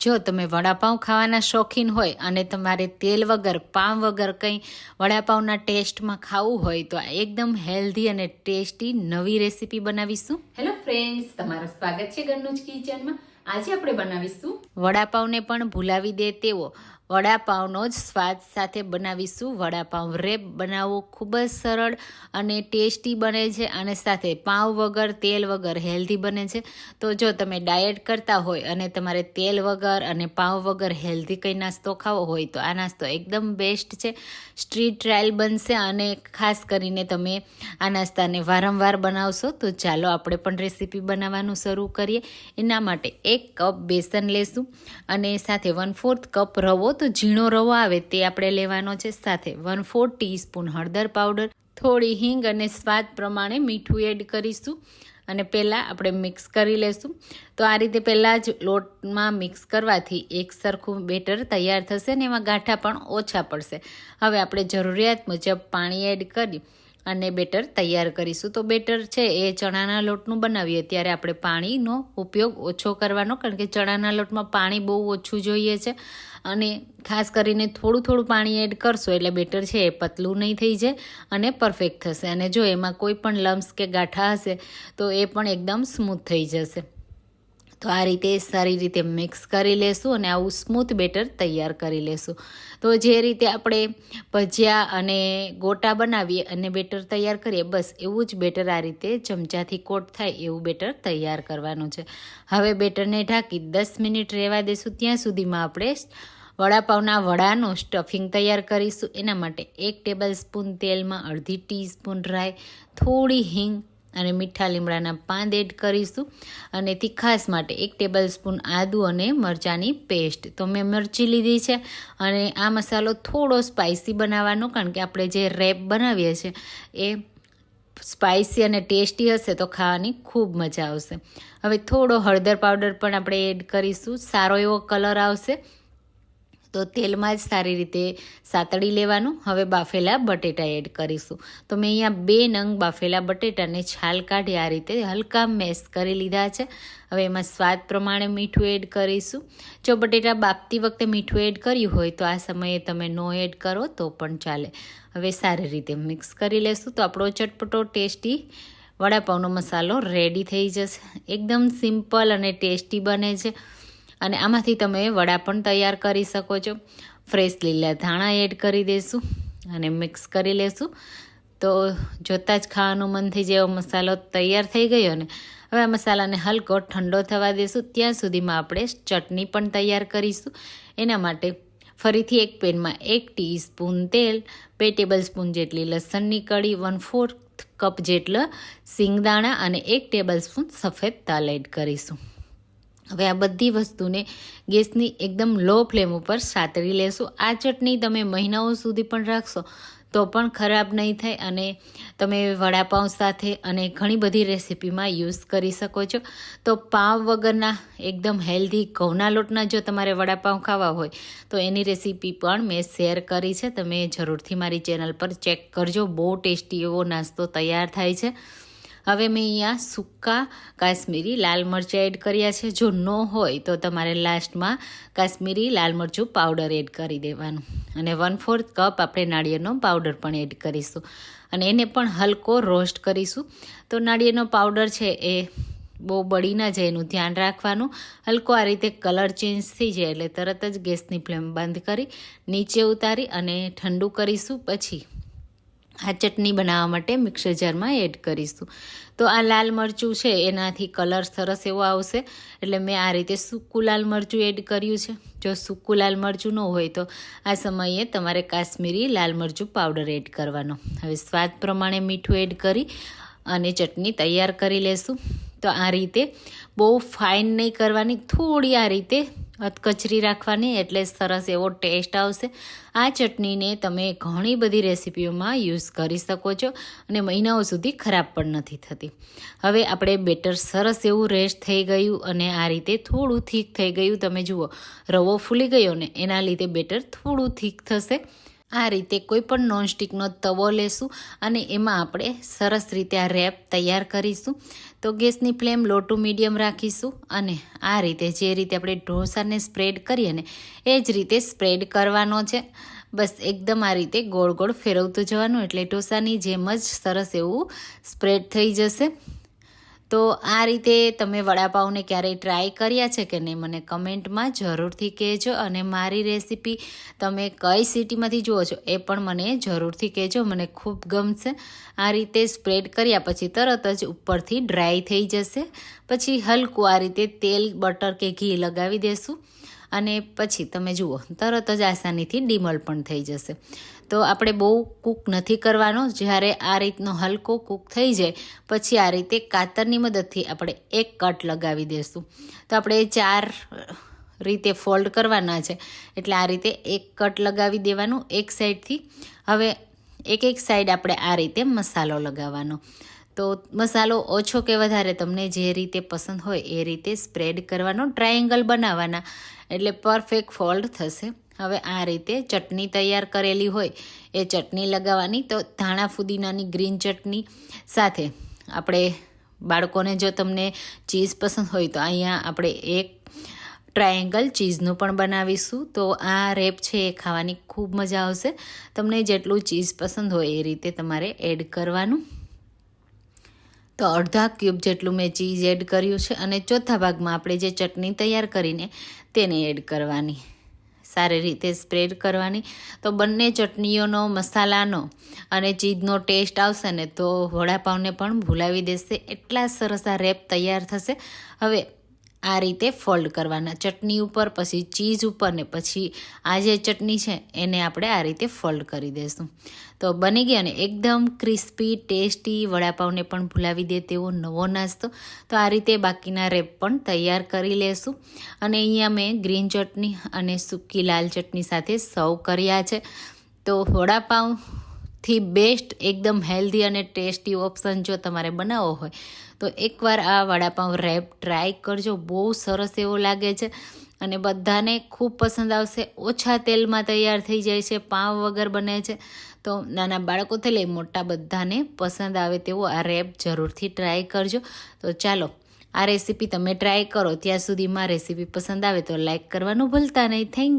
જો તમે વડાપાઉં ખાવાના શોખીન હોય અને તમારે તેલ વગર પામ વગર કંઈ વડાપાઉંના ટેસ્ટમાં ખાવું હોય તો આ એકદમ હેલ્ધી અને ટેસ્ટી નવી રેસીપી બનાવીશું. હેલો ફ્રેન્ડ્સ તમારું સ્વાગત છે ઘરનું જ કિચનમાં. આજે આપણે બનાવીશું વડાપાઉંને પણ ભૂલાવી દે તેવો વડાપાઉંનો જ સ્વાદ સાથે બનાવીશું. વડાપાઉં રેપ બનાવવો ખૂબ જ સરળ અને ટેસ્ટી બને છે અને સાથે પાઉં વગર, તેલ વગર હેલ્ધી બને છે. તો જો તમે ડાયટ કરતા હોય અને તમારે તેલ વગર અને પાઉં વગર હેલ્ધી કંઈ નાસ્તો ખાવો હોય તો આ નાસ્તો એકદમ બેસ્ટ છે. સ્ટ્રીટ ટ્રાયલ બનશે અને ખાસ કરીને તમે આ નાસ્તાને વારંવાર બનાવશો તો ચાલો આપણે પણ રેસીપી બનાવવાનું શરૂ કરીએ. એના માટે એક કપ બેસન લેશું અને સાથે વન ફોર્થ કપ રવો તો ઝીણો રવો આવે તે આપણે લેવાનો છે સાથે. વન ફોર ટીસ્પૂન હળદર પાવડર થોડી હિંગ અને સ્વાદ પ્રમાણે મીઠું એડ કરીશું. અને પહેલાં આપણે મિક્સ કરી લેશું. તો આ રીતે પહેલાં જ લોટમાં મિક્સ કરવાથી એક સરખું બેટર તૈયાર થશે ને એમાં ગાંઠા પણ ઓછા પડશે. હવે આપણે જરૂરિયાત મુજબ પાણી એડ કરી અને બેટર તૈયાર કરીશું. તો બેટર છે એ ચણાના લોટનું બનાવીએ. ત્યારે આપણે પાણીનો ઉપયોગ ઓછો કરવાનો, કારણ કે ચણાના લોટમાં પાણી બહુ ઓછું જોઈએ છે. અને ખાસ કરીને થોડું થોડું પાણી એડ કરશો એટલે બેટર છે એ પતલું નહીં થઈ જાય અને પરફેક્ટ થશે. અને જો એમાં કોઈ પણ લમ્સ કે ગાંઠા હશે, તો એ પણ એકદમ સ્મૂથ થઈ જશે. તો આ રીતે સારી રીતે મિક્સ કરી લેશું અને આવું સ્મૂથ બેટર તૈયાર કરી લેશું. તો જે રીતે આપણે ભજીયા અને ગોટા બનાવીએ અને બેટર તૈયાર કરીએ, બસ એવું જ બેટર આ રીતે ચમચાથી કોટ થાય એવું બેટર તૈયાર કરવાનું છે. હવે બેટરને ઢાંકી દસ મિનિટ રહેવા દેશું. ત્યાં સુધીમાં આપણે વડાપાવના વડાનું સ્ટફિંગ તૈયાર કરીશું. એના માટે એક ટેબલ સ્પૂન તેલમાં અડધી ટીસ્પૂન રાઈ, થોડી હિંગ અને મીઠા લીમડાના પાંદ એડ કરીશું. અને તીખાસ માટે એક ટેબલ સ્પૂન આદુ અને મરચાંની પેસ્ટ. તો મેં મરચી લીધી છે અને આ મસાલો થોડો સ્પાઇસી બનાવવાનો, કારણ કે આપણે જે રેપ બનાવીએ છીએ એ સ્પાઇસી અને ટેસ્ટી હશે તો ખાવાની ખૂબ મજા આવશે. હવે થોડો હળદર પાવડર પણ આપણે એડ કરીશું. સારો એવો કલર આવશે. તો તેલમાં જ સારી રીતે સાતળી લેવાનું. હવે બાફેલા બટેટા એડ કરીશું. તો મેં અહીંયા બે નંગ બાફેલા બટેટાને છાલ કાઢી આ રીતે હલકા મેશ કરી લીધા છે. હવે એમાં સ્વાદ પ્રમાણે મીઠું એડ કરીશું. જો બટેટા બાફતી વખતે મીઠું એડ કર્યું હોય તો આ સમયે તમે નો એડ કરો તો પણ ચાલે. હવે સારી રીતે મિક્સ કરી લેશું. તો આપણો ચટપટો ટેસ્ટી વડાપાઉંનો મસાલો રેડી થઈ જશે. એકદમ સિમ્પલ અને ટેસ્ટી બને છે. અને આમાંથી તમે વડા પણ તૈયાર કરી શકો છો. ફ્રેશ લીલા ધાણા એડ કરી દઈશું અને મિક્સ કરી લેશું. તો જોતાં જ ખાવાનું મન થઈ જાય મસાલો તૈયાર થઈ ગયો ને. હવે આ મસાલાને હલકો ઠંડો થવા દઈશું ત્યાં સુધીમાં આપણે ચટણી પણ તૈયાર કરીશું. એના માટે ફરીથી એક પેનમાં એક ટીસ્પૂન તેલ, બે ટેબલ સ્પૂન જેટલી લસણની કળી વન ફોર્થ કપ જેટલા સિંગદાણા અને એક ટેબલ સ્પૂન સફેદ તલ એડ કરીશું. હવે આ બધી વસ્તુને ગેસની એકદમ લો ફ્લેમ ઉપર સાતરી લેશું. આ ચટણી તમે મહિનાઓ સુધી પણ રાખશો તો પણ ખરાબ નહીં થાય અને તમે વડાપાઉં સાથે અને ઘણી બધી રેસીપીમાં યુઝ કરી શકો છો. તો પાવ વગરના એકદમ હેલ્ધી ઘઉંના લોટના જો તમારે વડાપાઉં ખાવા હોય તો એની રેસીપી પણ મેં શેર કરી છે. તમે જરૂરથી મારી ચેનલ પર ચેક કરજો. બહુ ટેસ્ટી એવો નાસ્તો તૈયાર થાય છે. હવે મેં અહીંયા સૂકા કાશ્મીરી લાલ મરચાં એડ કર્યા છે. જો ન હોય તો તમારે લાસ્ટમાં કાશ્મીરી લાલ મરચું પાવડર એડ કરી દેવાનું. અને વન ફોર્થ કપ આપણે નાળિયેરનો પાવડર પણ એડ કરીશું. અને એને પણ હલકો રોસ્ટ કરીશું. તો નાળિયેરનો પાવડર છે એ બહુ બળી ના જાય એનું ધ્યાન રાખવાનું. હલકો આ રીતે કલર ચેન્જ થઈ જાય એટલે તરત જ ગેસની ફ્લેમ બંધ કરી નીચે ઉતારી અને ઠંડુ કરીશું. પછી આ ચટણી બનાવવા માટે મિક્સર જારમાં એડ કરીશું. તો આ લાલ મરચું છે, એનાથી કલર સરસ એવો આવશે. એટલે મેં આ રીતે સૂકું લાલ મરચું એડ કર્યું છે. જો સૂકું લાલ મરચું ન હોય તો આ સમયે તમારે કાશ્મીરી લાલ મરચું પાવડર એડ કરવાનો. હવે સ્વાદ પ્રમાણે મીઠું એડ કરી અને ચટણી તૈયાર કરી લેશું. તો આ રીતે બહુ ફાઇન નહીં કરવાની, થોડી આ રીતે અધકચરી રાખવાની એટલે સરસ એવો ટેસ્ટ આવશે. આ ચટણીને તમે ઘણી બધી રેસીપીઓમાં યુઝ કરી શકો છો અને મહિનાઓ સુધી ખરાબ પણ નથી થતી. હવે આપણે બેટર સરસ એવું રેસ્ટ થઈ ગયું અને આ રીતે થોડું થીક થઈ ગયું. તમે જુઓ, રવો ફૂલી ગયો ને, એના લીધે બેટર થોડું થીક થશે. આ રીતે કોઈ પણ નોનસ્ટિકનો તવો લેશું અને એમાં આપણે સરસ રીતે આ રેપ તૈયાર કરીશું. તો ગેસની ફ્લેમ લો ટુ મીડિયમ રાખીશું અને આ રીતે જે રીતે આપણે ઢોસાને સ્પ્રેડ કરીએ ને, એ જ રીતે સ્પ્રેડ કરવાનો છે. બસ એકદમ આ રીતે ગોળ ગોળ ફેરવતું જવાનું, એટલે ઢોસાની જેમ જ સરસ એવું સ્પ્રેડ થઈ જશે. તો આ રીતે તમે વડાપાઉંને ક્યારેય ટ્રાય કર્યા છે કે નહીં? મને કમેન્ટમાં જરૂરથી કહેજો અને મારી રેસીપી તમે કઈ સિટીમાંથી જુઓ છો એ પણ મને જરૂરથી કહેજો. મને ખૂબ ગમશે. આ રીતે સ્પ્રેડ કર્યા પછી તરત જ ઉપરથી ડ્રાય થઈ જશે. પછી હલકું આ રીતે તેલ બટર કે ઘી લગાવી દેશું. અને પછી તમે જુઓ, તરત જ આસાનીથી ડીમલ પણ થઈ જશે. તો આપણે બહુ કૂક નથી કરવાનો. જ્યારે આ રીતનો હલકો કૂક થઈ જાય, પછી આ રીતે કાતરની મદદથી આપણે એક કટ લગાવી દઈશું તો આપણે ચાર રીતે ફોલ્ડ કરવાના છે. એટલે આ રીતે એક કટ લગાવી દેવાનું એક સાઈડથી. હવે એક એક સાઈડ આપણે આ રીતે મસાલો લગાવવાનો. તો મસાલો ઓછો કે વધારે તમને જે રીતે પસંદ હોય એ રીતે સ્પ્રેડ કરવાનો ટ્રાયેંગલ બનાવવાના. એટલે પરફેક્ટ ફોલ્ડ થશે. હવે આ રીતે ચટણી તૈયાર કરેલી હોય એ ચટણી લગાવવાની. તો ધાણા ફુદીનાની ગ્રીન ચટણી સાથે આપણે બાળકોને જો તમને ચીઝ પસંદ હોય તો અહીંયા આપણે એક ટ્રાયેંગલ ચીઝનું પણ બનાવીશું. તો આ રેપ છે એ ખાવાની ખૂબ મજા આવશે. તમને જેટલું ચીઝ પસંદ હોય એ રીતે તમારે એડ કરવાનું. તો અડધા ક્યુબ જેટલું મેં ચીઝ એડ કર્યું છે અને ચોથા ભાગમાં આપણે જે ચટણી તૈયાર કરીને તેને એડ કરવાની. સારી રીતે સ્પ્રેડ કરવાની. તો બંને ચટણીઓનો, મસાલાનો અને ચીઝનો ટેસ્ટ આવશે ને તો વડાપાવને પણ ભૂલાવી દેશે. એટલા સરસ આ રેપ તૈયાર થશે. હવે આ રીતે ફોલ્ડ કરવાના. ચટણી ઉપર, પછી ચીઝ ઉપર ને પછી આ જે ચટણી છે એને આપણે આ રીતે ફોલ્ડ કરી દઈશું તો બની ગયા અને એકદમ ક્રિસ્પી, ટેસ્ટી વડાપાવને પણ ભૂલાવી દે તેવો નવો નાસ્તો. તો આ રીતે બાકીના રેપ પણ તૈયાર કરી લેશું. અને અહીંયા મેં ગ્રીન ચટણી અને સૂકી લાલ ચટણી સાથે સર્વ કર્યા છે. તો વડાપાઉં બેસ્ટ, એકદમ હેલ્ધી અને ટેસ્ટી ઓપ્શન જો તમારે બનાવવો હોય તો એકવાર આ વડાપાઉં રેપ ટ્રાય કરજો. બહુ સરસ એવો લાગે છે. અને બધાને ખૂબ પસંદ આવશે. ઓછા તેલમાં તૈયાર થઈ જાય છે. પાવ વગર બને છે. તો નાના બાળકોથી લઈ મોટા બધાને પસંદ આવે તેવો આ રેપ જરૂરથી ટ્રાય કરજો. તો ચાલો, આ રેસીપી તમે ટ્રાય કરો. ત્યાં સુધીમાં રેસીપી પસંદ આવે તો લાઇક કરવાનું ભૂલતા નહીં. થેન્ક